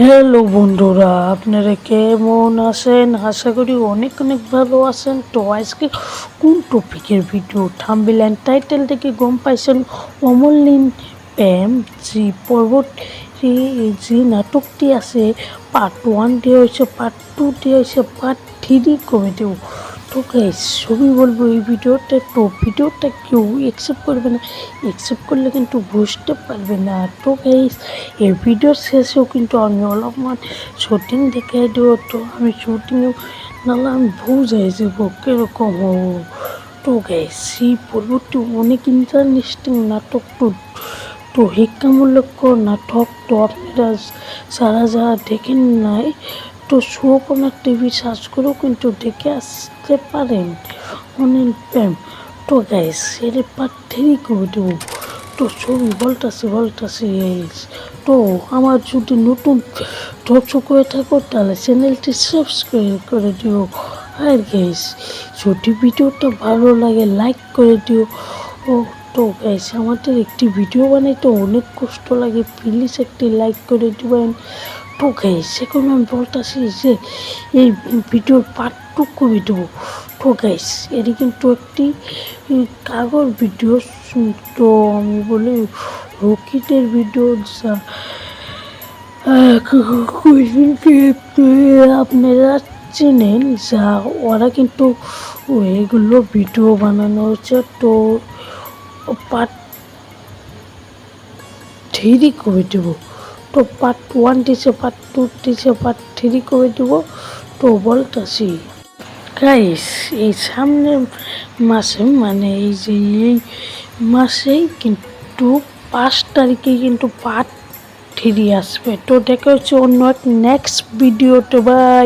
Hello বন্ধুরা, আপনারা কেমন আছেন? আশা করি অনেক অনেক ভালো আছেন। তো আজকে কোন টপিকের ভিডিও থাম্বিল অ্যান্ড টাইটেল থেকে গম পাইছেন? অমলিন প্যাম জি পর্বত যে নাটকটি আছে পার্ট ওয়ান দিয়ে হয়েছে পার্ট টু দিয়ে হয়েছে পার্ট থ্রি কমেডিও তো গাইস সবই বলব, এই ভিডিওটা তো, ভিডিওটা কেউ অ্যাকসেপ্ট করবে না। অ্যাকসেপ্ট করলে কিন্তু বুঝতে পারবে না। তো গাইস এই ভিডিওর শেষেও কিন্তু আমি অলপমান শুটিং দেখে দেবো। তো আমি শুটিংও নাহলে আমি ভুল বুঝাই যাব, কীরকম হব। তো গাইস এই পর্বটি অনেক ইন্টারেস্টিং নাটক তো তো শিক্ষামূলক নাটক তো আপনারা সারা যারা দেখেন নাই তো কোনো টিভি সার্চ করেও কিন্তু দেখে আসতে পারেন। অনিল প্রেম। তো গাইস এর পার্ট করে দেবো। তো ছবি বলতাছি বলতাছি তো আমার যদি নতুন দর্শক হয়ে থাকো, তাহলে চ্যানেলটি সাবস্ক্রাইব করে দিও। আর গাইস যদি ভিডিওটা ভালো লাগে লাইক করে দিও। ও, তো গাইস আমাদের একটি ভিডিও বানাইতে অনেক কষ্ট লাগে। প্লিজ একটি লাইক করে দিবেন। তো গাইস এখন আমি বলতেছি যে, এই ভিডিওর পার্টটুকু দেবো তো গাইস এটি কিন্তু একটি কাগজ ভিডিও। তো আমি বলি, রকিটের ভিডিও আপনারা চেনেন, যা, ওরা কিন্তু এগুলো ভিডিও বানানো হচ্ছে। তো পার্ট থ্রি কবি দেবো তো পার্ট ওয়ান দিছে পার্ট টু দিছে পার্ট থ্রি করে দেবো, তো বলতেছি। গাইস এই সামনের মাসে মানে এই যে এই মাসেই কিন্তু পাঁচ তারিখে কিন্তু পার্ট থ্রি আসবে। তো দেখা হচ্ছে অন্য এক নেক্সট ভিডিওতে বাই